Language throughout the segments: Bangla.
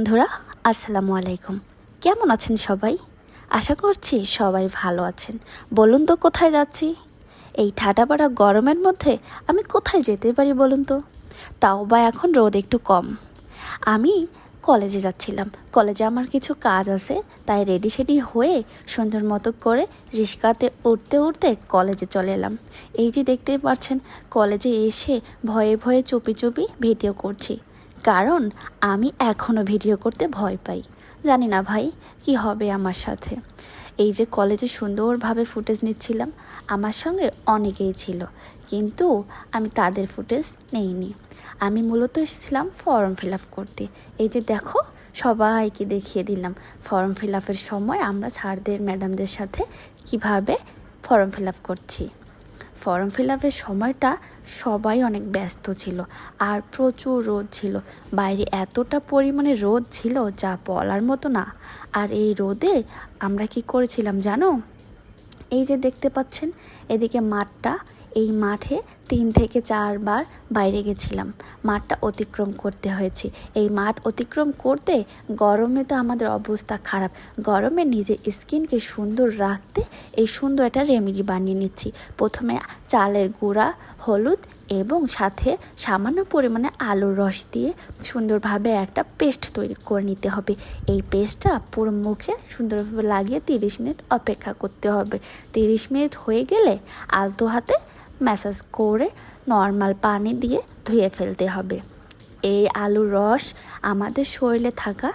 বন্ধুরা, আসসালামু আলাইকুম। কেমন আছেন সবাই? আশা করছি সবাই ভালো আছেন। বলুন তো কোথায় যাচ্ছি? এই ঠাটাপাড়া গরমের মধ্যে আমি কোথায় যেতে পারি বলুন তো? তাও বা এখন রোদ একটু কম। আমি কলেজে যাচ্ছিলাম। কলেজে আমার কিছু কাজ আছে, তাই রেডি সেডি হয়ে সুন্দর মতো করে রিস্কাতে উঠতে উঠতে কলেজে চলে এলাম। এই যে দেখতেই পাচ্ছেন কলেজে এসে ভয়ে ভয়ে চুপি চুপি ভিডিও করছি। কারণ আমি এখনও ভিডিও করতে ভয় পাই। জানি না ভাই, কি হবে আমার সাথে। এই যে কলেজে সুন্দরভাবে ফুটেজ নিচ্ছিলাম, আমার সঙ্গে অনেকেই ছিল, কিন্তু আমি তাদের ফুটেজ নেইনি। আমি মূলত এসেছিলাম ফর্ম ফিল আপ করতে। এই যে দেখো, সবাইকে দেখিয়ে দিলাম, ফর্ম ফিল আপের সময় আমরা স্যারদের, ম্যাডামদের সাথে কীভাবে ফর্ম ফিল আপ করছি। ফর্ম ফিল আপের সময়টা সবাই অনেক ব্যস্ত ছিল আর প্রচুর রোদ ছিল। বাইরে এতটা পরিমাণে রোদ ছিল যা বলার মতো না। আর এই রোদে আমরা কি করেছিলাম জানো? এই যে দেখতে পাচ্ছেন, এদিকে মাঠটা, এই মাঠে তিন থেকে চারবার বাইরে গেছিলাম। মাঠটা অতিক্রম করতে হয়েছে। এই মাঠ অতিক্রম করতে গরমে তো আমাদের অবস্থা খারাপ। গরমে নিজের স্কিনকে সুন্দর রাখতে এই সুন্দর একটা রেমেডি বানিয়ে নিচ্ছি। প্রথমে চালের গুঁড়া, হলুদ এবং সাথে সামান্য পরিমাণে আলুর রস দিয়ে সুন্দরভাবে একটা পেস্ট তৈরি করে নিতে হবে। এই পেস্টটা পুরো মুখে সুন্দরভাবে লাগিয়ে তিরিশ মিনিট অপেক্ষা করতে হবে। তিরিশ মিনিট হয়ে গেলে আলতো হাতে ম্যাসাজ করে নর্মাল পানি দিয়ে ধুয়ে ফেলতে হবে। এই আলুর রস আমাদের শরীরে থাকা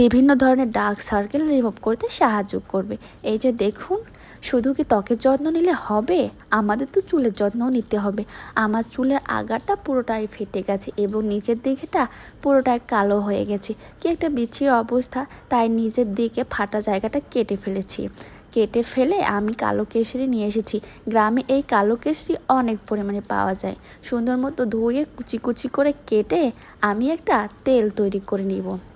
বিভিন্ন ধরনের ডার্ক সার্কেল রিমুভ করতে সাহায্য করবে। এই যে দেখুন শুধু কি ত্বকের যত্ন নিলে হবে? আমাদের তো চুলের যত্নও নিতে হবে। আমার চুলের আগাটা পুরোটাই ফেটে গেছে এবং নিচের দিকেটা পুরোটাই কালো হয়ে গেছে। কি একটা বিচ্ছির অবস্থা, তাই নিচের দিকে ফাটা জায়গাটা কেটে ফেলেছি। কেটে ফেলে আমি কালো কেশরি নিয়ে এসেছি। গ্রামে এই কালো কেশরি অনেক পরিমাণে পাওয়া যায়। সুন্দর মতো ধুয়ে কুচি কুচি করে কেটে আমি একটা তেল তৈরি করে নিব।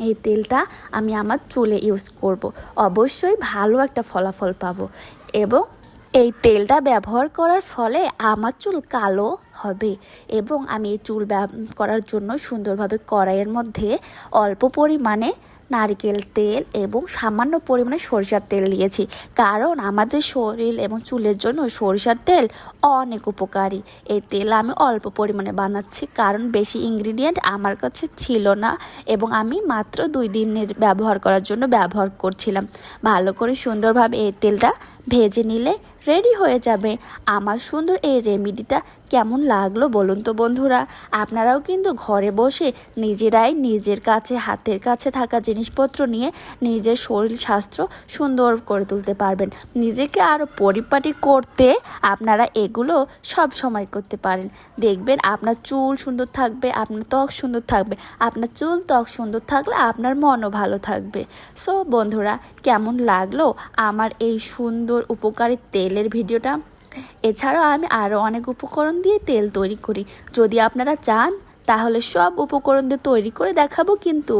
এই তেলটা আমি আমার চুলে ইউজ করব। অবশ্যই ভালো একটা ফলাফল পাবো এবং এই তেলটা ব্যবহার করার ফলে আমার চুল কালো হবে এবং আমি এই চুল করার জন্য সুন্দরভাবে কড়াইয়ের মধ্যে অল্প পরিমাণে নারকেল তেল এবং সামান্য পরিমাণে সরিষার তেল দিয়েছি। কারণ আমাদের শরীর এবং চুলের জন্য সরিষার তেল অনেক উপকারী। এই তেল আমি অল্প পরিমাণে বানাচ্ছি কারণ বেশি ইনগ্রিডিয়েন্ট আমার কাছে ছিল না এবং আমি মাত্র দুই দিনের ব্যবহার করার জন্য ব্যবহার করছিলাম। ভালো করে সুন্দরভাবে এই তেলটা ভেজে নিলে রেডি হয়ে যাবে। আমার সুন্দর এই রেমেডিটা কেমন লাগল বলুন তো বন্ধুরা? আপনারাও কিন্তু ঘরে বসে নিজেরাই নিজের কাছে, হাতের কাছে থাকা জিনিসপত্র নিয়ে নিজের শরীর স্বাস্থ্য সুন্দর করে তুলতে পারবেন। নিজেকে আরও পরিপাটি করতে আপনারা এগুলো সব সময় করতে পারেন। দেখবেন আপনার চুল সুন্দর থাকবে, আপনার ত্বক সুন্দর থাকবে, আপনার চুল ত্বক সুন্দর থাকলে আপনার মনও ভালো থাকবে। সো বন্ধুরা, কেমন লাগল আমার এই সুন্দর উপকারী তেলের ভিডিওটা। এছাড়াও আমি আরও অনেক উপকরণ দিয়ে তেল তৈরি করি। যদি আপনারা চান, তাহলে সব উপকরণ দিয়ে তৈরি করে দেখাবো কিন্তু।